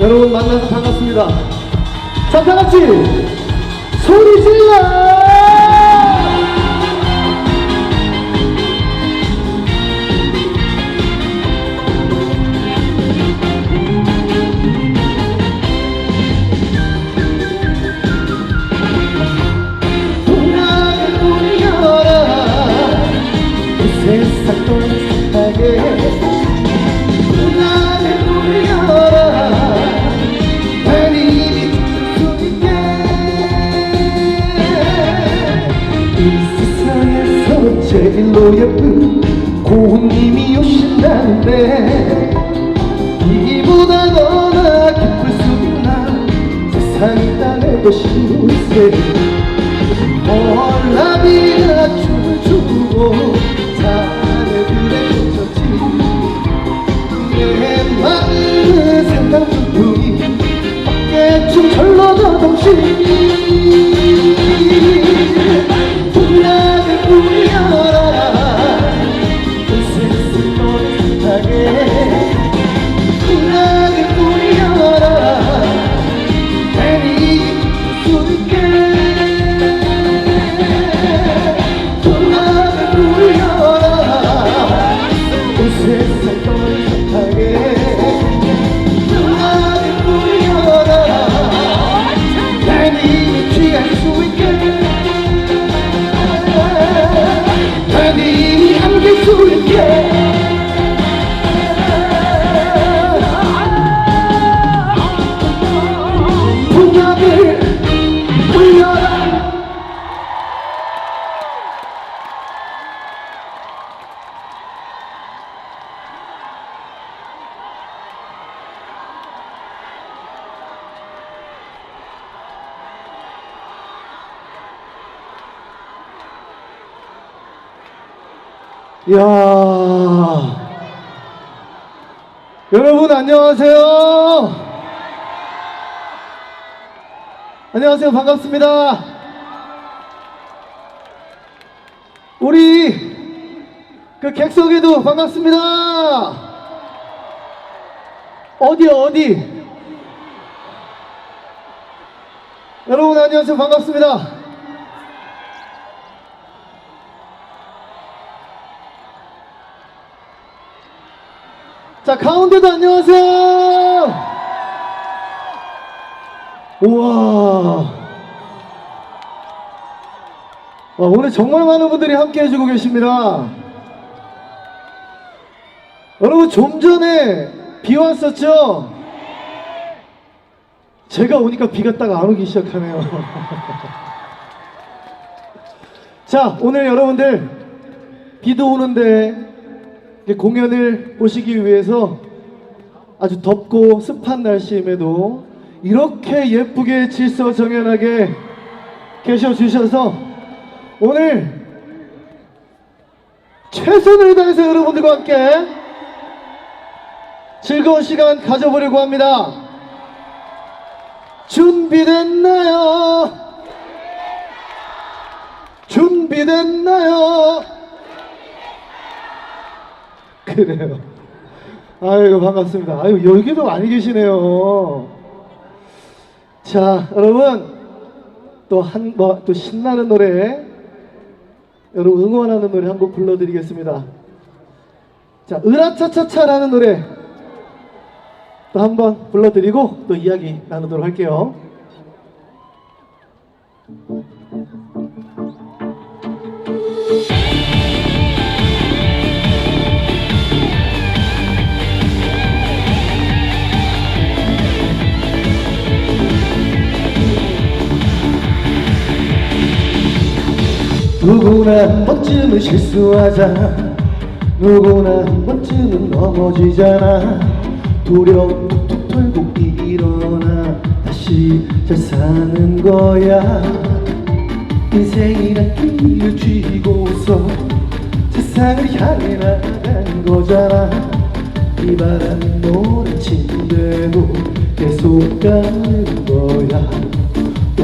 여러분 만나서 반갑습니다. 자, 다 같이 소리 질러! 제일로 예쁜 고운님이 오신다는데 이보다 너나 기쁠 수 있나 세상이 땅을 것이세. 월나비가 춤을 추고 사내들의 꽃쳤지. 내 마음은 생각뿐이 어깨춤 절로 더동시 이야. 여러분 안녕하세요. 안녕하세요. 반갑습니다. 우리 그 객석에도 반갑습니다. 어디 어디? 여러분 안녕하세요. 반갑습니다 자 가운데도 안녕하세요. 우와. 와, 오늘 정말 많은 분들이 함께 해주고 계십니다. 여러분 좀 전에 비 왔었죠? 제가 오니까 비가 딱 안 오기 시작하네요. 자 오늘 여러분들 비도 오는데 공연을 보시기 위해서 아주 덥고 습한 날씨임에도 이렇게 예쁘게 질서정연하게 계셔 주셔서 오늘 최선을 다해서 여러분들과 함께 즐거운 시간 가져보려고 합니다. 준비됐나요? 준비됐나요? 그래요. 아이고, 반갑습니다. 아유, 여기도 많이 계시네요. 자, 여러분, 또 한, 뭐, 또 신나는 노래, 여러분 응원하는 노래 한 곡 불러드리겠습니다. 자, 으라차차차라는 노래 또 한 번 불러드리고 또 이야기 나누도록 할게요. 누구나 한 번쯤은 실수하잖아. 누구나 한 번쯤은 넘어지잖아. 두려움 툭툭 털고 일어나 다시 잘 사는 거야. 인생이란 길을 쥐고서 세상을 향해 나가는 거잖아. 이 바람이 노래친 대로 계속 가는 거야.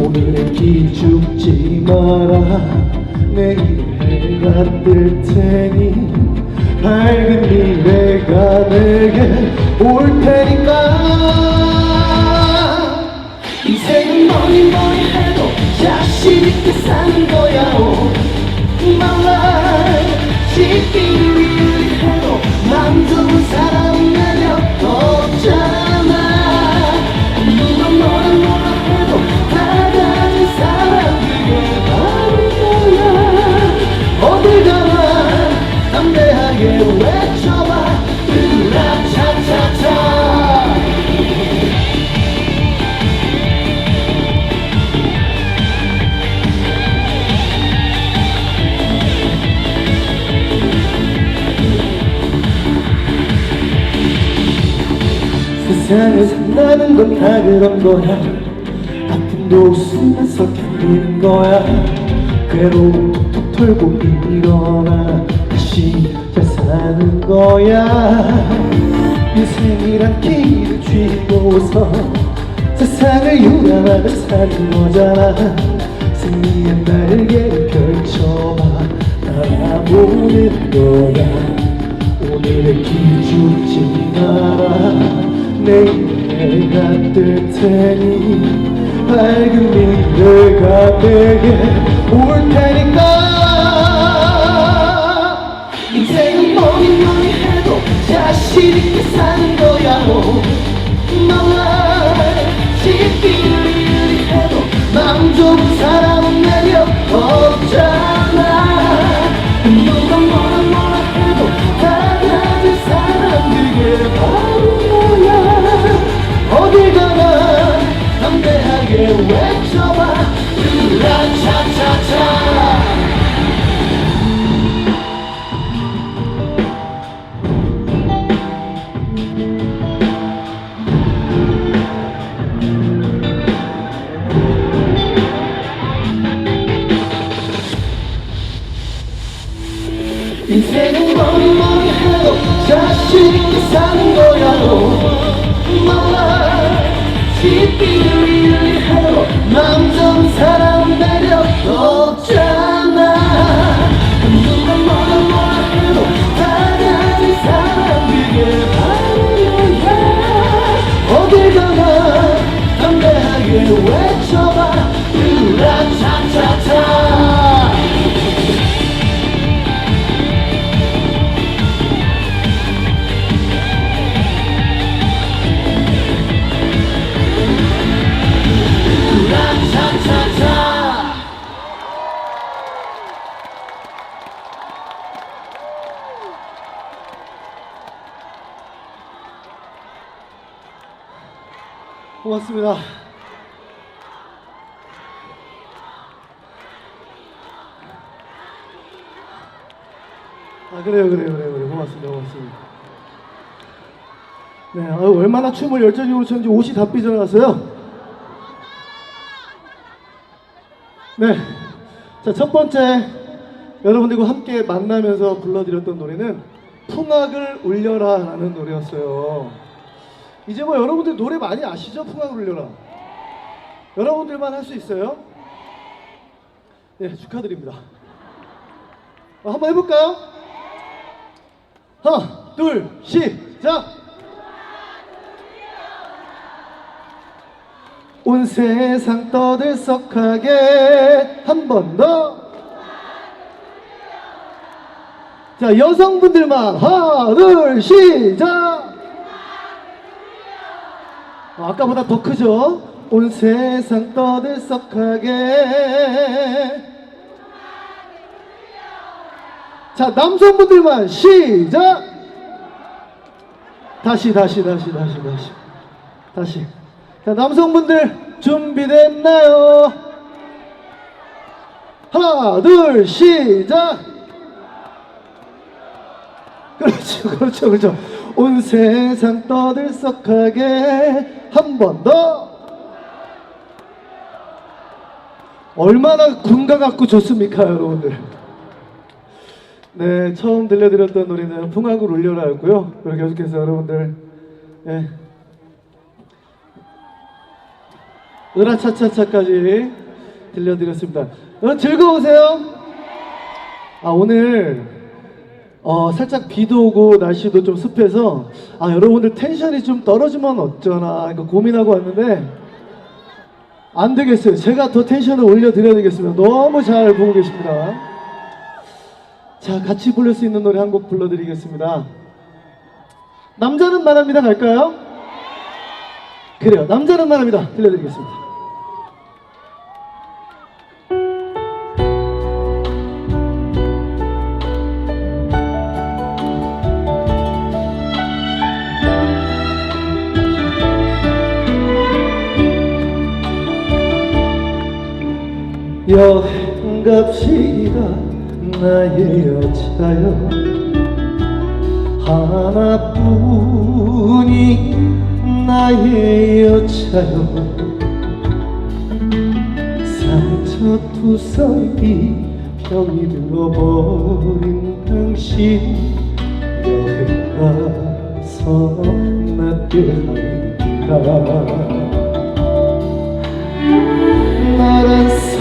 오늘의 기죽지 마라 내일 해가 뜰 테니 밝은 미래가 내게 올 테니까. 인생은 뭐니 뭐니 해도 자신 있게 사는 거야 oh my life 지키를 해도 맘 좋은 사람 내려 없잖 세상을 산다는 건 다 그런 거야. 아픔도 웃으면서 견디는 거야. 괴로움 툭툭 털고 일어나 다시 잘 사는 거야. 인생이란 길을 쥐고서 세상을 유난하게 사는 거잖아. 승리의 날개를 펼쳐봐. 날아보는 거야. 오늘의 기죽지 마라 내일 해가 뜰 테니 밝은 미래가 내게 올 테니까. 인생은 뭐니 뭐니 해도 자신 있게 사는 거야 너 그래요 그래요 그래요 그래요 고맙습니다 고맙습니다. 네 아, 얼마나 춤을 열정적으로 췄는지 옷이 다 삐져나갔어요. 네. 자, 첫 번째 여러분들과 함께 만나면서 불러드렸던 노래는 풍악을 울려라 라는 노래였어요. 이제 뭐 여러분들 노래 많이 아시죠? 풍악을 울려라. 여러분들만 할 수 있어요? 네, 축하드립니다. 어, 한번 해볼까요? 하나, 둘, 시작! 온 세상 떠들썩하게 한 번 더. 자, 여성분들만 하나, 둘, 시작! 어, 아까보다 더 크죠? 온 세상 떠들썩하게 자, 남성분들만 시작! 다시, 다시, 다시, 다시, 다시. 다시. 자, 남성분들 준비됐나요? 하나, 둘, 시작! 그렇죠, 그렇죠, 그렇죠. 온 세상 떠들썩하게 한 번 더. 얼마나 군가 같고 좋습니까, 여러분들? 네, 처음 들려드렸던 노래는 풍악을 울려라였고요. 그리고 계속해서 여러분들, 예. 으라차차차까지 들려드렸습니다. 여러분 즐거우세요? 아, 오늘, 어, 살짝 비도 오고 날씨도 좀 습해서, 아, 여러분들 텐션이 좀 떨어지면 어쩌나, 이거 고민하고 왔는데, 안 되겠어요. 제가 더 텐션을 올려드려야 되겠습니다. 너무 잘 보고 계십니다. 자, 같이 부를 수 있는 노래 한 곡 불러드리겠습니다. 남자는 말합니다. 갈까요? 그래요. 남자는 말합니다. 들려드리겠습니다. 여행 갑시다 나의 여자여 하나뿐이 나의 여자여 상처투성이 병이 들어버린 당신 여행 가서 낫게 하리라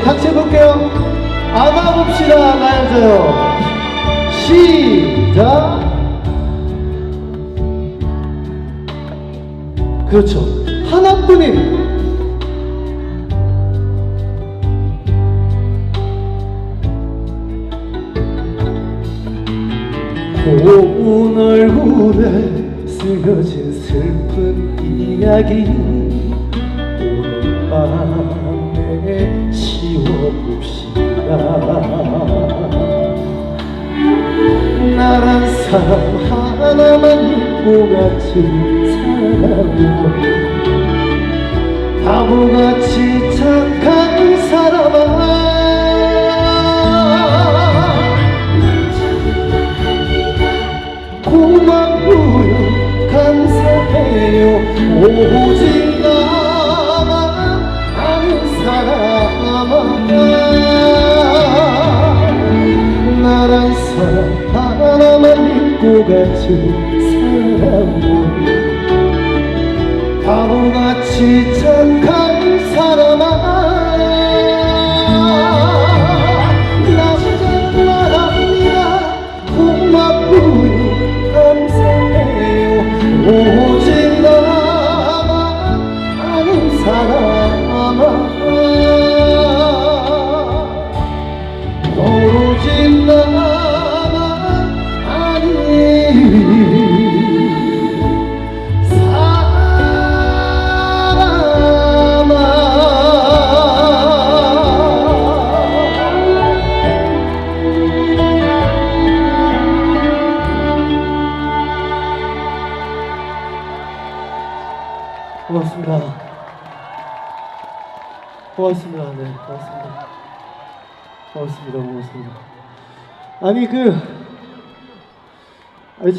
우리 같이 해볼게요. 안아봅시다, 나여자요. 시작. 그렇죠. 하나뿐인 고운 얼굴에 쓰여진 슬픈 이야기 오늘 지워 봅시다. 나란 사람 하나만 믿고 같이 살아온 바보같이 착한 사람아. 고맙고요. 감사해요. 오직 같이 살아온 바보같이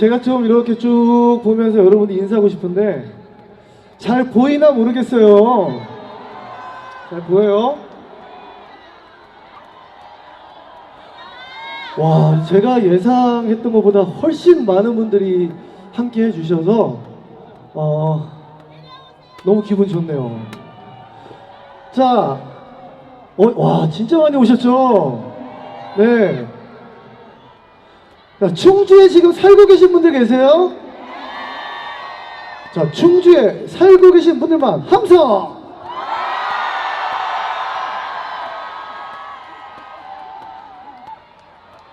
제가 좀 이렇게 쭉 보면서 여러분들 인사하고 싶은데 잘 보이나 모르겠어요. 잘 보여요? 와, 제가 예상했던 것보다 훨씬 많은 분들이 함께 해주셔서 어, 너무 기분 좋네요. 자, 어, 와, 진짜 많이 오셨죠? 네. 자, 충주에 지금 살고 계신 분들 계세요? 자, 충주에 살고 계신 분들만 함성!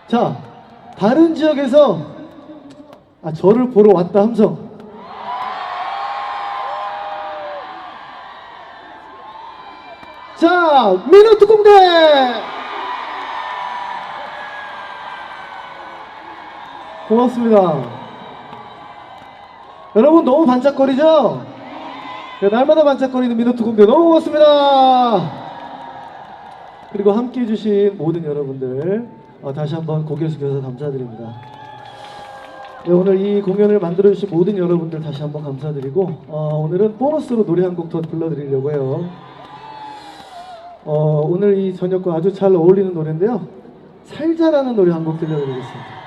자, 다른 지역에서 아, 저를 보러 왔다 함성. 자, 민우 특공대! 고맙습니다. 여러분 너무 반짝거리죠? 네, 날마다 반짝거리는 민우 특공대 너무 고맙습니다. 그리고 함께 해주신 모든 여러분들 어, 다시 한번 고개 숙여서 감사드립니다. 네, 오늘 이 공연을 만들어주신 모든 여러분들 다시 한번 감사드리고 어, 오늘은 보너스로 노래 한 곡 더 불러드리려고 해요. 어, 오늘 이 저녁과 아주 잘 어울리는 노래인데요. 살자라는 노래 한 곡 들려드리겠습니다.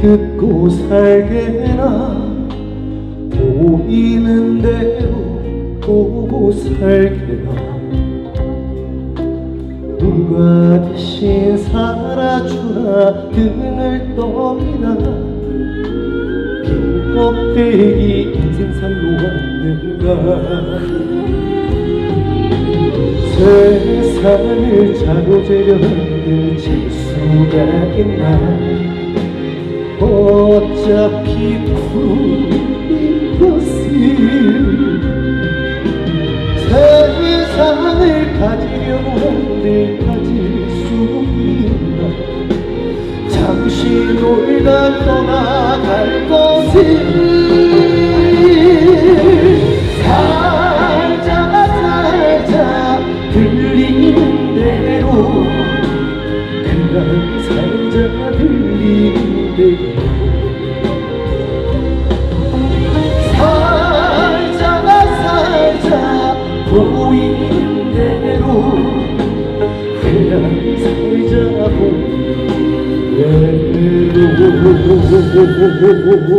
듣고 살게나 보이는 대로 보고 살게나 누가 대신 살아주나 등을 떠미나. 빈 껍데기 인생살로 왔는가. 세상을 자고재려 한들 재수가 있나 어차피 푸른 것을 세상을 가지려고 한들 가질 수 있나 잠시 놀다 떠나갈 것을 대로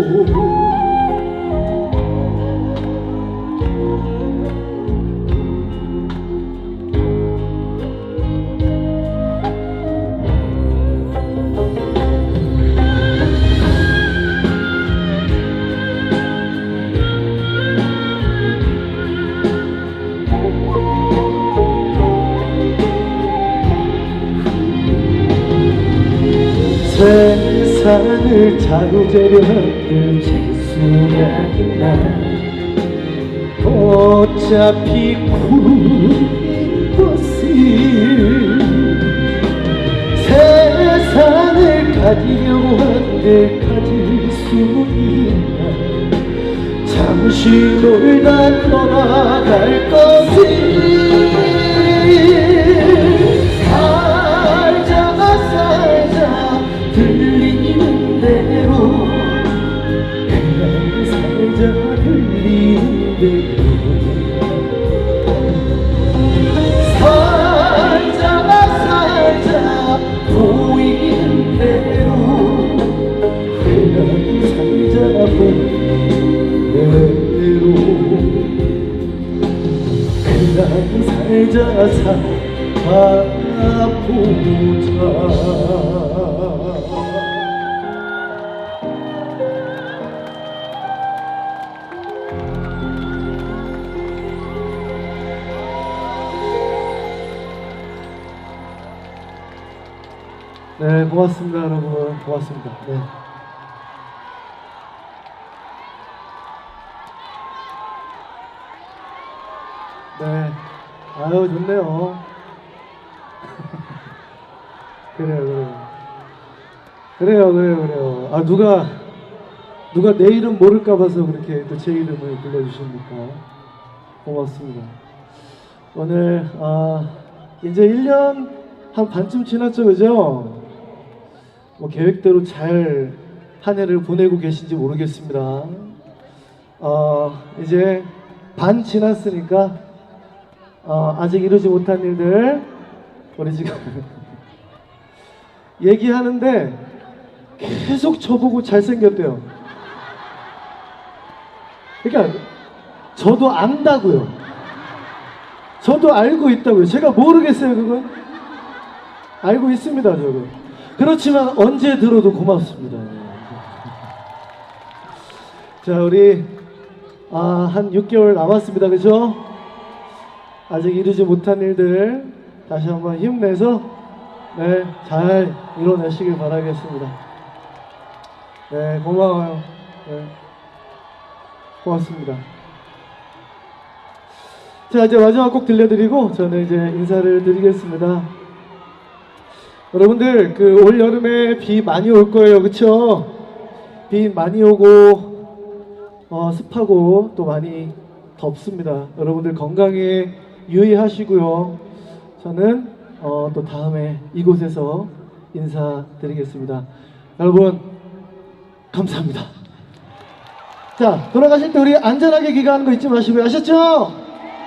어차피 구른 것을 세상을 가지려고 한들 가질 수 있나 잠시 놀다 떠나갈 것을 해자 사보자 네, 고맙습니다, 여러분. 고맙습니다. 네. 아유, 좋네요. 그래요, 그래요. 그래요, 그래요, 그래요. 아, 누가, 누가 내 이름 모를까 봐서 그렇게 또 제 이름을 불러주십니까? 고맙습니다. 오늘, 아, 이제 1년 한 반쯤 지났죠, 그죠? 뭐 계획대로 잘 한 해를 보내고 계신지 모르겠습니다. 어, 이제 반 지났으니까 어, 아직 이루지 못한 일들 우리 지금 얘기하는데 계속 저보고 잘생겼대요. 그러니까 저도 안다고요. 저도 알고 있다고요. 제가 모르겠어요, 그건. 알고 있습니다, 저도. 그렇지만 언제 들어도 고맙습니다. 자, 우리 아, 한 6개월 남았습니다. 그죠? 아직 이루지 못한 일들 다시 한번 힘내서 네, 잘 이뤄내시길 바라겠습니다. 네, 고마워요. 네, 고맙습니다. 자, 이제 마지막 곡 들려드리고 저는 이제 인사를 드리겠습니다. 여러분들 그 올 여름에 비 많이 올 거예요, 그쵸? 비 많이 오고 어, 습하고 또 많이 덥습니다. 여러분들 건강에 유의하시고요. 저는 어, 또 다음에 이곳에서 인사드리겠습니다. 여러분 감사합니다. 자 돌아가실 때 우리 안전하게 귀가하는 거 잊지 마시고요. 아셨죠?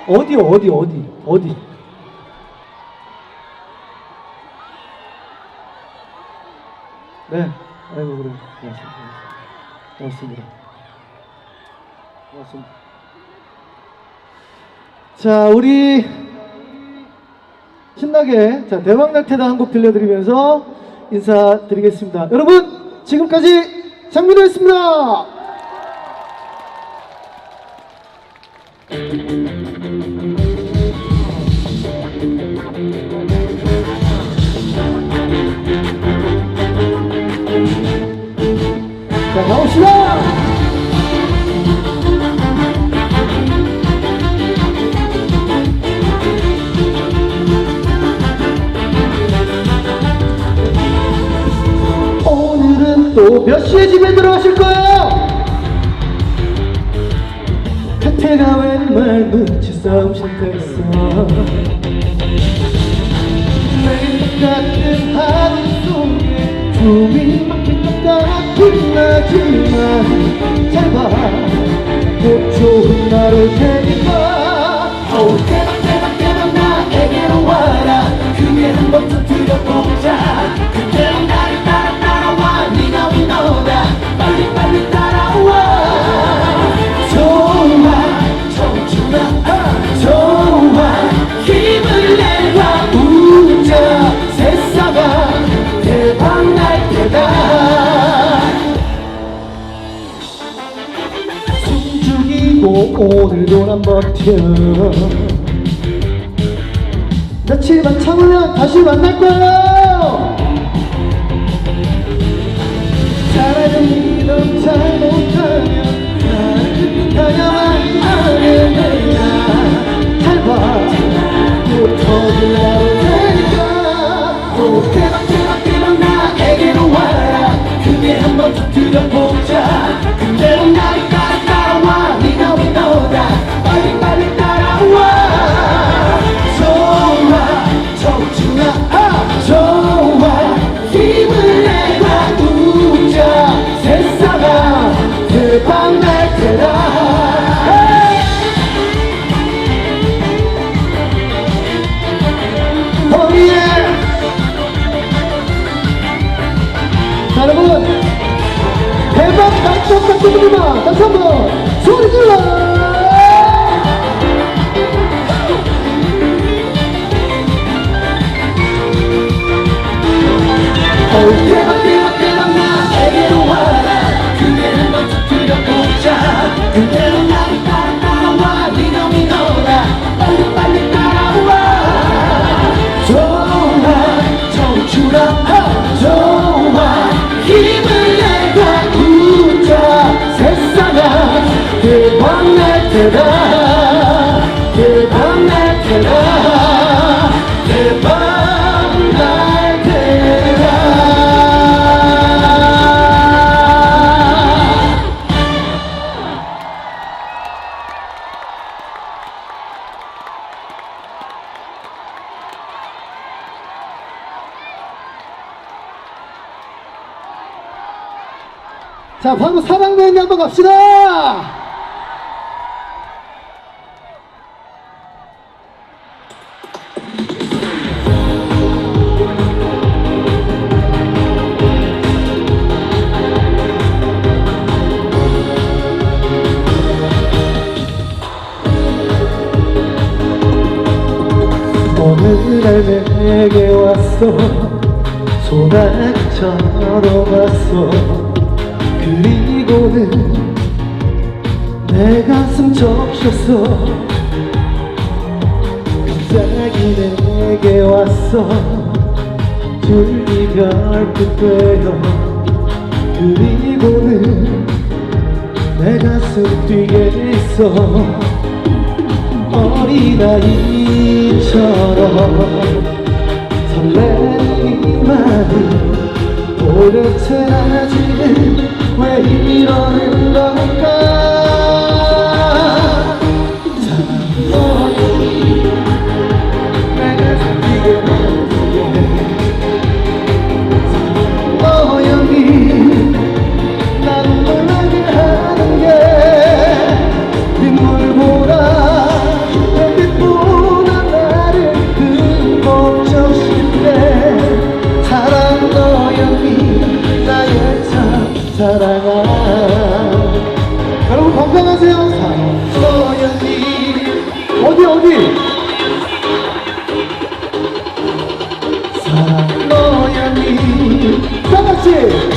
어디 어디 어디 어디 네 아이고 그래 고맙습니다. 고맙습니다. 고맙습니다. 자, 우리 신나게 자, 대박날 테다 한 곡 들려드리면서 인사드리겠습니다. 여러분, 지금까지 장민호였습니다. 자, 나옵시다! 몇 시에 집에 들어가실 거예요? 태태가 웬 말 눈치 싸움 싫겠어 매일 똑같은 하루 속에 숨이 막힐 것 같긴 하지만 잘봐 오늘도 난 버텨. 며칠만 참으면 다시 만날 거야. 잘봐또 터질라올 테니까. 또 대박 대박 대박 나에게로 와라. 그게 한 번쯤 들어보자 분들만 다시 한번 소리 질러 자, 방금 사랑맨이 한번 갑시다! 적셨어 갑자기 내게 왔어. 줄기 별빛 되어 그리고는 내 가슴 뛰게 있어. 어린아이처럼 설레는 이 마음 도대체 아직은 왜 이러는 걸까 you.